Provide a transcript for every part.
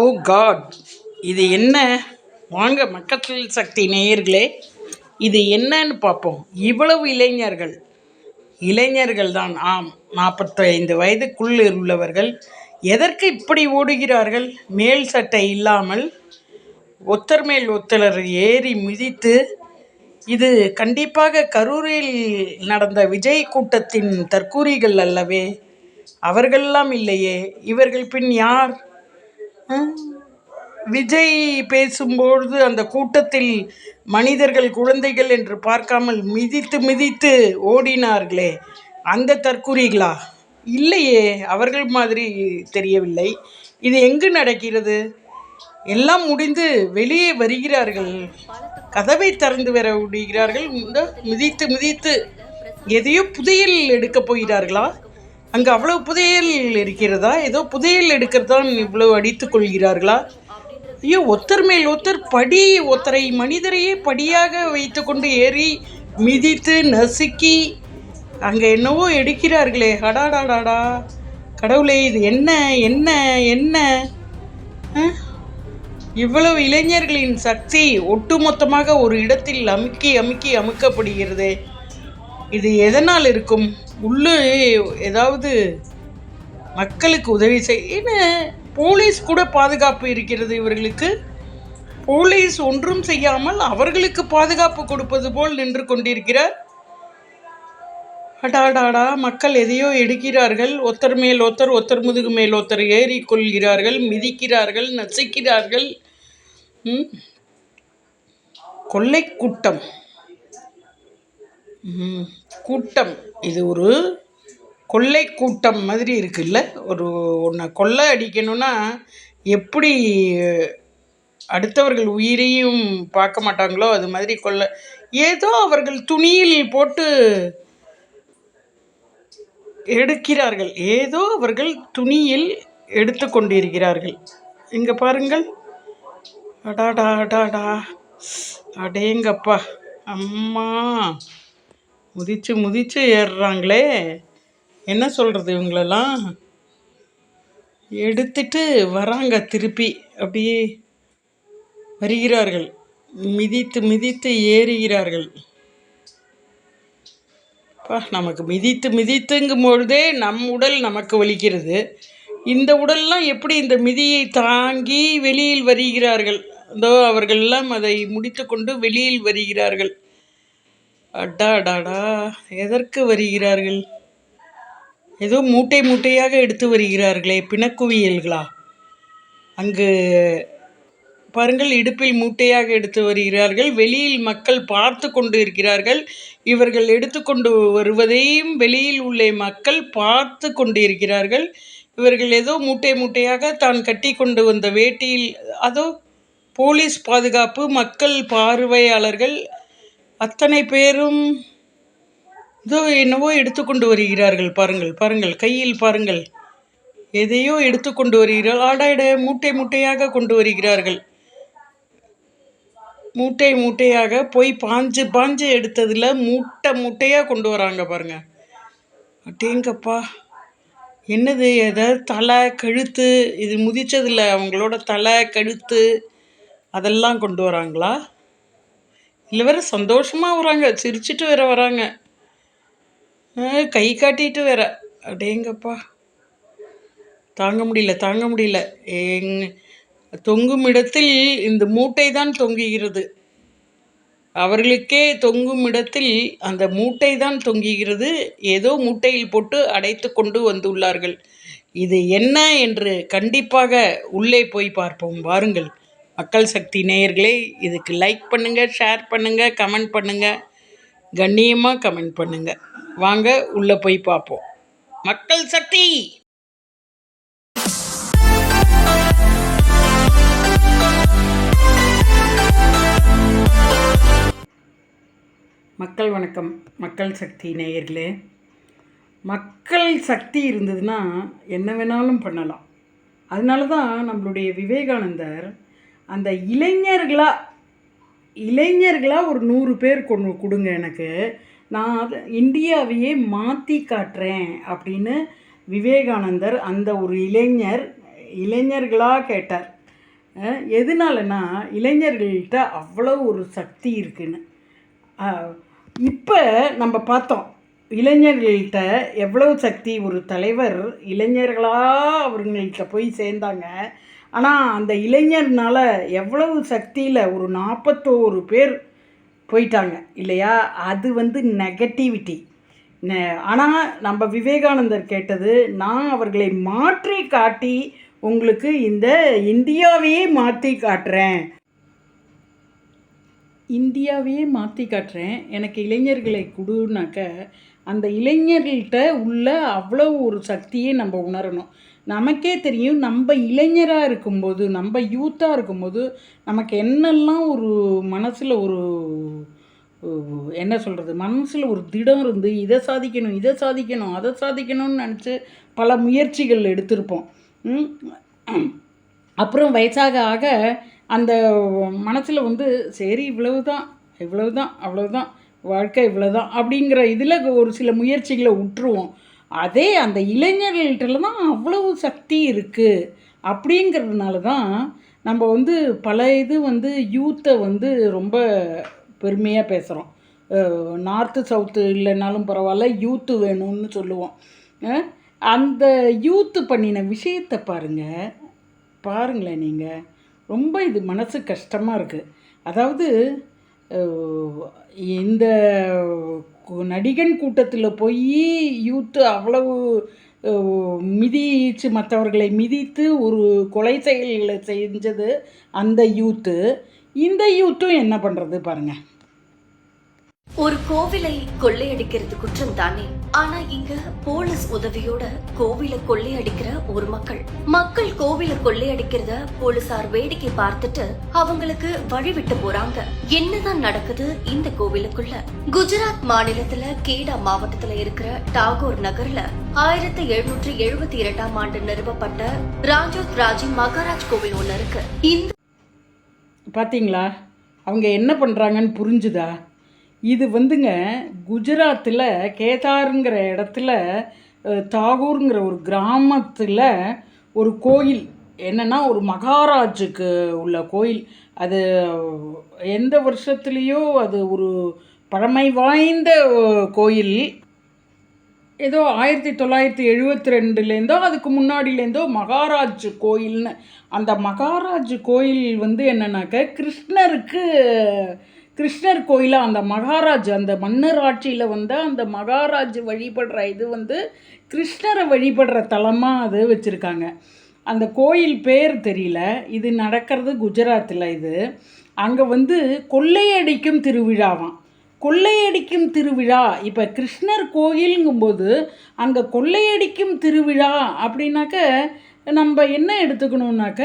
ஓ God இது என்ன? வாங்க மக்கள் சக்தி நேயர்களே இது என்னன்னு பார்ப்போம். இவ்வளவு இளைஞர்கள். இளைஞர்கள் தான் ஆம் நாற்பத்தைந்து வயதுக்குள் உள்ளவர்கள். எதற்கு இப்படி ஓடுகிறார்கள்? மேல் சட்டை இல்லாமல் ஒத்தர் மேல் ஒத்தலர் ஏறி மிதித்து இது கண்டிப்பாக கரூரில் நடந்த விஜய் கூட்டத்தின் தற்கூரிகள் அல்லவே. அவர்களெல்லாம் இல்லையே. இவர்கள் பின் யார்? விஜய் பேசும்பொழுது அந்த கூட்டத்தில் மனிதர்கள் குழந்தைகள் என்று பார்க்காமல் மிதித்து மிதித்து ஓடினார்களே அந்த தற்குறிகளா? இல்லையே அவர்கள் மாதிரி தெரியவில்லை. இது எங்கு நடக்கிறது? எல்லாம் முடிந்து வெளியே வருகிறார்கள். கதவை திறந்து வர விடுகிறார்கள். மிதித்து மிதித்து எதையோ புதையல் எடுக்கப் போகிறார்களா? அங்கே அவ்வளோ புதையல் இருக்கிறதா? ஏதோ புதையல் எடுக்கிறதான் இவ்வளோ அடித்து கொள்கிறார்களா? ஐயோ ஒத்தர் மேல் ஒத்தர் படி ஒத்தரை மனிதரையே படியாக வைத்துக்கொண்டு ஏறி மிதித்து நசுக்கி அங்கே என்னவோ எடுக்கிறார்களே. அடாடாடாடா. கடவுளே இது என்ன என்ன என்ன? இவ்வளவு இளைஞர்களின் சக்தி ஒட்டுமொத்தமாக ஒரு இடத்தில் அமுக்கி அமுக்கி அமுக்கப்படுகிறதே. இது எதனால் இருக்கும்? உள்ளே ஏதாவது மக்களுக்கு உதவி செய்ய போலீஸ் கூட பாதுகாப்பு இருக்கிறது இவர்களுக்கு? போலீஸ் ஒன்றும் செய்யாமல் அவர்களுக்கு பாதுகாப்பு கொடுப்பது போல் நின்று கொண்டிருக்கிறார். அடாடாடா மக்கள் எதையோ எடுக்கிறார்கள். ஒத்தர் மேல் ஒத்தர் ஒத்தர் முதுகு மேல் ஒத்தர் ஏறி கொள்கிறார்கள் மிதிக்கிறார்கள் நசுக்கிறார்கள். ம். கொள்ளை கூட்டம். ம், கூட்டம். இது ஒரு கொள்ளை கூட்டம் மாதிரி இருக்குல்ல? ஒரு ஒன்றை கொள்ளை அடிக்கணும்னா எப்படி அடுத்தவர்கள் உயிரையும் பார்க்க மாட்டாங்களோ அது மாதிரி கொள்ளை. ஏதோ அவர்கள் துணியில் போட்டு எடுக்கிறார்கள். ஏதோ அவர்கள் துணியில் எடுத்து கொண்டிருக்கிறார்கள். இங்கே பாருங்கள். அடாடா அடாடா. அடேங்கப்பா. அம்மா. முதிச்சு முதிச்சு ஏறுறாங்களே. என்ன சொல்கிறது இவங்களெல்லாம்? எடுத்துட்டு வராங்க திருப்பி. அப்படியே வருகிறார்கள். மிதித்து மிதித்து ஏறுகிறார்கள். அப்பா நமக்கு மிதித்து மிதித்துங்கும் பொழுதே நம் உடல் நமக்கு வலிக்கிறது. இந்த உடல்லாம் எப்படி இந்த மிதியை தாங்கி வெளியில் வருகிறார்கள்? அதோ அவர்களெல்லாம் அதை முடித்துக்கொண்டு வெளியில் வருகிறார்கள். அடாடாடா எதற்கு வருகிறார்கள்? ஏதோ மூட்டை மூட்டையாக எடுத்து வருகிறார்களே பிணக்குவியல்களா? அங்கு பாருங்கள் இடுப்பில் மூட்டையாக எடுத்து வருகிறார்கள். வெளியில் மக்கள் பார்த்து கொண்டு இருக்கிறார்கள். இவர்கள் எடுத்துக்கொண்டு வருவதையும் வெளியில் உள்ள மக்கள் பார்த்து கொண்டு இருக்கிறார்கள். இவர்கள் ஏதோ மூட்டை மூட்டையாக தான் கட்டி கொண்டு வந்த வேட்டியில் அதோ போலீஸ் பாதுகாப்பு மக்கள் பார்வையாளர்கள் அத்தனை பேரும் இதோ என்னவோ எடுத்துக்கொண்டு வருகிறார்கள். பாருங்கள் பாருங்கள் கையில் பாருங்கள். எதையோ எடுத்துக்கொண்டு வருகிறார்கள். ஆடாட மூட்டை மூட்டையாக கொண்டு வருகிறார்கள். மூட்டை மூட்டையாக போய் பாஞ்சு பாஞ்சு எடுத்ததில் மூட்டை மூட்டையாக கொண்டு வராங்க பாருங்கள் அட்டேங்கப்பா என்னது ஏதாவது தலை கழுத்து இது முதிச்சதில்லை அவங்களோட தலை கழுத்து அதெல்லாம் கொண்டு வராங்களா? இல்லை வேற சந்தோஷமாக வராங்க சிரிச்சிட்டு வேற வராங்க. ஆ, கை காட்டிட்டு வேற. அடேங்கப்பா. தாங்க முடியல தாங்க முடியல. எங் தொங்கும் இடத்தில் இந்த மூட்டை தான் தொங்குகிறது. அவர்களுக்கே தொங்கும் இடத்தில் அந்த மூட்டை தான் தொங்குகிறது. ஏதோ மூட்டையில் போட்டு அடைத்து கொண்டு வந்துள்ளார்கள். இது என்ன என்று கண்டிப்பாக உள்ளே போய் பார்ப்போம். வாருங்கள். மக்கள் சக்தி நேயர்களே இதுக்கு லைக் பண்ணுங்கள் ஷேர் பண்ணுங்கள் கமெண்ட் பண்ணுங்கள் கண்ணியமாக கமெண்ட் பண்ணுங்கள் வாங்க உள்ளே போய் பார்ப்போம். மக்கள் சக்தி! மக்கள் வணக்கம் மக்கள் சக்தி நேயர்களே. மக்கள் சக்தி இருந்ததுன்னா என்ன வேணாலும் பண்ணலாம். அதனால தான் நம்மளுடைய விவேகானந்தர் அந்த இளைஞர்களாக இளைஞர்களாக ஒரு நூறு பேர் கொண்டு கொடுங்க எனக்கு. நான் இந்தியாவையே மாற்றி காட்டுறேன் அப்படின்னு விவேகானந்தர் அந்த ஒரு இளைஞர் இளைஞர்களாக கேட்டார். அஹ் எதனாலனா இளைஞர்கள்கிட்ட அவ்வளோ ஒரு சக்தி இருக்குன்னு. இப்போ நம்ம பார்த்தோம் இளைஞர்கள்கிட்ட எவ்வளவு சக்தி ஒரு தலைவர் இளைஞர்களாக அவங்கள்ட்ட போய் சேர்ந்தாங்க. ஆனால் அந்த இளைஞர்னால் எவ்வளவு சக்தியில் ஒரு நாற்பத்தோரு பேர் போயிட்டாங்க இல்லையா? அது வந்து நெகட்டிவிட்டி ஆனால் நம்ம விவேகானந்தர் கேட்டது நான் அவர்களை மாற்றி காட்டி உங்களுக்கு இந்த இந்தியாவையே மாற்றி காட்டுறேன். இந்தியாவையே மாற்றி காட்டுறேன். எனக்கு இளைஞர்களை கொடுனாக்க அந்த இளைஞர்கள்ட்ட உள்ள அவ்வளோ ஒரு சக்தியை நம்ம உணரணும். நமக்கே தெரியும் நம்ம இளைஞராக இருக்கும்போது நம்ம யூத்தாக இருக்கும்போது நமக்கு என்னெல்லாம் ஒரு மனசில் ஒரு என்ன சொல்கிறது மனசில் ஒரு திடம் இருந்து இதை சாதிக்கணும் இதை சாதிக்கணும் அதை சாதிக்கணும்னு நினச்சி பல முயற்சிகள் எடுத்திருப்போம். அப்புறம் வயசாக ஆக அந்த மனசில் வந்து சரி இவ்வளவு தான் இவ்வளவு தான் அவ்வளவுதான் வாழ்க்கை இவ்வளோதான் அப்படிங்கிற இதில் ஒரு சில முயற்சிகளை விட்டுருவோம் அதே அந்த இளைஞர்கள்ட்ட தான் அவ்வளவு சக்தி இருக்குது அப்படிங்கிறதுனால தான் நம்ம வந்து பல இது வந்து யூத்தை வந்து ரொம்ப பெருமையாக பேசுகிறோம் நார்த்து சவுத்து இல்லைனாலும் பரவாயில்ல யூத்து வேணும்னு சொல்லுவோம். அந்த யூத்து பண்ணின விஷயத்தை பாருங்கள் பாருங்களேன் நீங்கள் ரொம்ப இது மனசு கஷ்டமாக இருக்குது அதாவது இந்த நடிகன் கூட்டத்தில் போய் யூத்து அவ்வளவு மிதிச்சு மற்றவர்களை மிதித்து ஒரு கொலை செயல்களை செஞ்சது அந்த யூத்து. இந்த யூத்தும் என்ன பண்ணுறது பாருங்கள் ஒரு கோவிலை கொள்ளையடிக்கிறது குற்றம் தானே ஆனா இங்க போலீஸ் உதவியோட கோவிலை கொள்ளையடிக்கிற ஒரு மக்கள். மக்கள் கோவிலை கொள்ளையடிக்கிறத போலீசார் வேடிக்கை பார்த்துட்டு அவங்களுக்கு வழி விட்டு போறாங்க. என்னதான் நடக்குது இந்த கோவிலுக்குள்ள? குஜராத் மாநிலத்துல கேடா மாவட்டத்துல இருக்கிற டாகோர் நகர்ல ஆயிரத்தி எழுநூற்றி எழுபத்தி இரண்டாம் ஆண்டு நிறுவப்பட்ட ராஜோத் ராஜி மகாராஜ் கோவில் ஒண்ணு இருக்கு. இந்த பார்த்தீங்களா அவங்க என்ன பண்றாங்கன்னு புரிஞ்சுதா? இது வந்துங்க குஜராத்தில் கேதாருங்கிற இடத்துல தாகூருங்கிற ஒரு கிராமத்தில் ஒரு கோயில். என்னென்னா ஒரு மகாராஜுக்கு உள்ள கோயில். அது எந்த வருஷத்துலேயோ அது ஒரு பழமை வாய்ந்த கோயில். ஏதோ ஆயிரத்தி தொள்ளாயிரத்தி எழுபத்தி ரெண்டுலேருந்தோ அதுக்கு முன்னாடிலேருந்தோ மகாராஜ் கோயில்னு. அந்த மகாராஜ் கோயில் வந்து என்னென்னாக்க கிருஷ்ணருக்கு கிருஷ்ணர் கோயிலை அந்த மகாராஜ் அந்த மன்னர் ஆட்சியில் வந்து அந்த மகாராஜ் வழிபடுற இது வந்து கிருஷ்ணரை வழிபடுற தலமாக அது வச்சுருக்காங்க. அந்த கோயில் பேர் தெரியல. இது நடக்கிறது குஜராத்தில் இது. அங்கே வந்து கொள்ளையடிக்கும் திருவிழாவாம். கொள்ளையடிக்கும் திருவிழா இப்போ கிருஷ்ணர் கோயிலுங்கும்போது அங்கே கொள்ளையடிக்கும் திருவிழா அப்படின்னாக்க நம்ம என்ன எடுத்துக்கணுன்னாக்க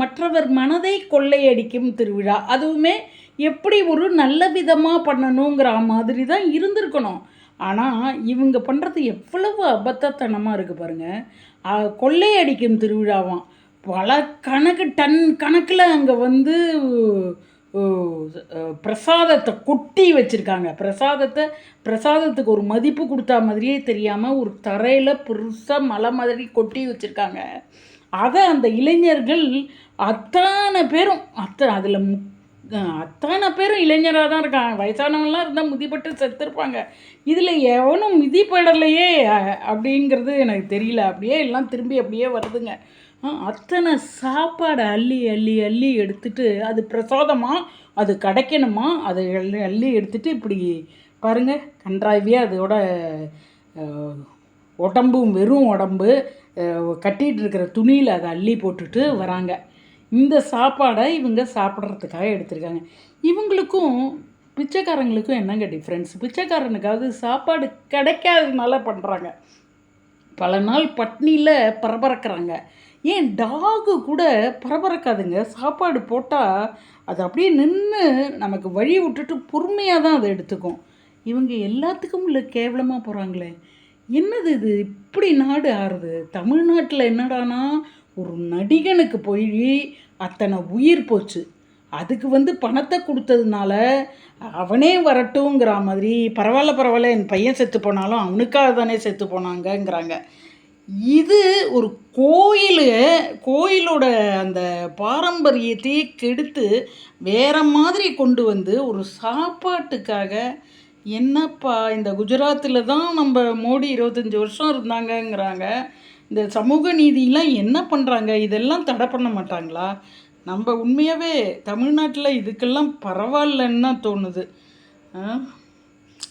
மற்றவர் மனதை கொள்ளையடிக்கும் திருவிழா. அதுவுமே எப்படி ஒரு நல்ல விதமாக பண்ணணுங்கிற மாதிரி தான் இருந்திருக்கணும். ஆனால் இவங்க பண்ணுறது எவ்வளவு அபத்தத்தனமாக இருக்குது பாருங்கள் கொள்ளையடிக்கும் திருவிழாவாம். பல கணக்கு டன் கணக்கில் அங்கே வந்து பிரசாதத்தை கொட்டி வச்சுருக்காங்க. பிரசாதத்தை பிரசாதத்துக்கு ஒரு மதிப்பு கொடுத்தா மாதிரியே தெரியாமல் ஒரு தரையில் பெருசாக மலை மாதிரி கொட்டி வச்சுருக்காங்க. அதை அந்த இளைஞர்கள் அத்தனை பேரும் அத்தனை அதில் அத்தனை பேரும் இளைஞராக தான் இருக்காங்க. வயசானவங்களாம் இருந்தால் மிதிப்பட்டு செத்துருப்பாங்க. இதில் எவனும் மிதிப்படலையே அப்படிங்கிறது எனக்கு தெரியல. அப்படியே எல்லாம் திரும்பி அப்படியே வருதுங்க. அத்தனை சாப்பாடை அள்ளி அள்ளி அள்ளி எடுத்துட்டு அது பிரசாதமாக அது கிடைக்கணுமா அதை அள்ளி அள்ளி எடுத்துட்டு இப்படி பாருங்கள் கன்றாவியாக அதோட உடம்பும் வெறும் உடம்பு கட்டிகிட்டு இருக்கிற துணியில் அதை அள்ளி போட்டுட்டு வராங்க. இந்த சாப்பாடை இவங்க சாப்பிட்றதுக்காக எடுத்திருக்காங்க. இவங்களுக்கும் பிச்சைக்காரங்களுக்கும் என்னங்க டிஃப்ரென்ஸ் பிச்சைக்காரனுக்காவது சாப்பாடு கிடைக்காததுனால பண்ணுறாங்க பல நாள் பட்னியில் பரபரக்கிறாங்க. ஏன் டாகு கூட பரபரக்காதுங்க? சாப்பாடு போட்டால் அது அப்படியே நின்று நமக்கு வழி விட்டுட்டு பொறுமையாக தான் அதை எடுத்துக்கும். இவங்க எல்லாத்துக்கும் இல்லை கேவலமாக போகிறாங்களே என்னது இது? இப்படி நாடு ஆறுது. தமிழ்நாட்டில் என்னடானா ஒரு நடிகனுக்கு போய் அத்தனை உயிர் போச்சு. அதுக்கு வந்து பணத்தை கொடுத்ததுனால அவனே வரட்டுங்கிற மாதிரி பரவாயில்ல பரவாயில்ல என் பையன் செத்து போனாலும் அவனுக்காக தானே செத்து போனாங்கங்கிறாங்க. இது ஒரு கோயில் கோயிலோட அந்த பாரம்பரியத்தையே கெடுத்து வேற மாதிரி கொண்டு வந்து ஒரு சாப்பாட்டுக்காக என்னப்பா இந்த குஜராத்தில் தான் நம்ம மோடி இருபத்தஞ்சி வருஷம் இருந்தாங்கங்கிறாங்க. இந்த சமூக நீதியெலாம் என்ன பண்ணுறாங்க இதெல்லாம் தடை பண்ண மாட்டாங்களா? நம்ம உண்மையாகவே தமிழ்நாட்டில் இதுக்கெல்லாம் பரவாயில்லன்னு தான் தோணுது. ஆ?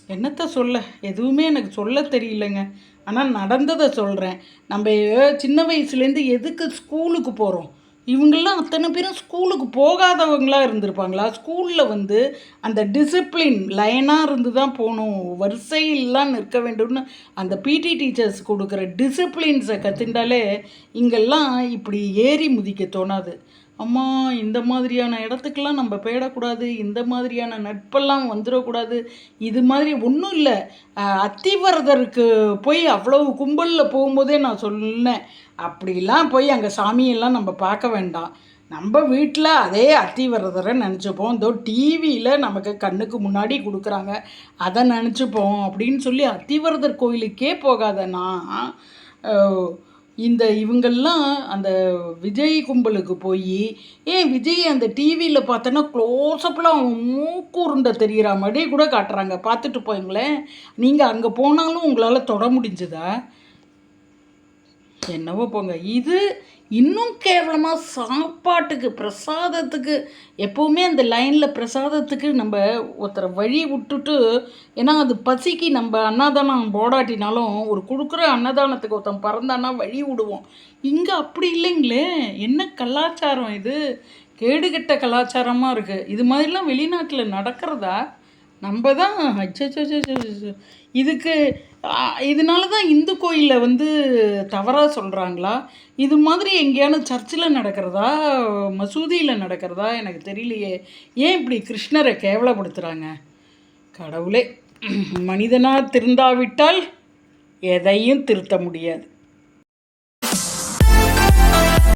என்னத்த சொல்ல? எதுவுமே எனக்கு சொல்ல தெரியலங்க. ஆனால் நடந்ததை சொல்கிறேன் நம்ம சின்ன வயசுலேருந்து எதுக்கு ஸ்கூலுக்கு போகிறோம் இவங்கெல்லாம் அத்தனை பேரும் ஸ்கூலுக்கு போகாதவங்களாக இருந்திருப்பாங்களா? ஸ்கூலில் வந்து அந்த டிசிப்ளின் லைனாக இருந்து தான் போகணும். வரிசையிலாம் நிற்க வேண்டும்னு அந்த பிடி டீச்சர்ஸ் கொடுக்குற டிசிப்ளின்ஸை கற்றுண்டாலே இங்கெல்லாம் இப்படி ஏறி முதிக்க தோணாது. அம்மா இந்த மாதிரியான இடத்துக்கெல்லாம் நம்ம போயிடக்கூடாது இந்த மாதிரியான நட்பெல்லாம் வந்துடக்கூடாது. இது மாதிரி ஒன்றும் இல்லை. அத்திவரதருக்கு போய் அவ்வளவு கும்பலில் போகும்போதே நான் சொன்னேன். அப்படிலாம் போய் அங்கே சாமியெல்லாம் நம்ம பார்க்க வேண்டாம். நம்ம வீட்டில் அதே அத்திவரதரை நினச்சிப்போம். இதோ டிவியில் நமக்கு கண்ணுக்கு முன்னாடி கொடுக்குறாங்க. அதை நினச்சிப்போம் அப்படின்னு சொல்லி அத்திவரதர் கோயிலுக்கே போகாத இந்த இவங்கெல்லாம் அந்த விஜய் கும்பலுக்கு போய் ஏன் விஜய் அந்த டிவியில் பார்த்தோன்னா க்ளோஸ்அப்லாம் அவன் தெரிகிற மாதிரி கூட காட்டுறாங்க. பார்த்துட்டு போயுங்களேன். நீங்கள் அங்கே போனாலும் உங்களால் தொட முடிஞ்சுதா? என்னவோ போங்க. இது இன்னும் கேவலமாக சாப்பாட்டுக்கு பிரசாதத்துக்கு எப்போவுமே அந்த லைனில் பிரசாதத்துக்கு நம்ம ஒருத்தரை வழி விட்டுட்டு ஏன்னா அது பசிக்கு நம்ம அன்னதானம் போடாட்டினாலும் ஒரு கொடுக்குற அன்னதானத்துக்கு ஒருத்தன் பறந்தானா வழி விடுவோம். இங்கே அப்படி இல்லைங்களே. என்ன கலாச்சாரம் இது? கேடுகெட்ட கலாச்சாரமாக இருக்குது இது மாதிரிலாம் வெளிநாட்டில் நடக்கிறதா? நம்ம தான் அச்சச்சோ இதுக்கு இதனால தான் இந்து கோயிலில் வந்து தவறாக சொல்கிறாங்களா இது மாதிரி எங்கேயான சர்ச்சில் நடக்கிறதா? மசூதியில் நடக்கிறதா? எனக்கு தெரியலையே. ஏன் இப்படி கிருஷ்ணரை கேவலப்படுத்துகிறாங்க கடவுளே மனிதனாக திருந்தாவிட்டால் எதையும் திருத்த முடியாது.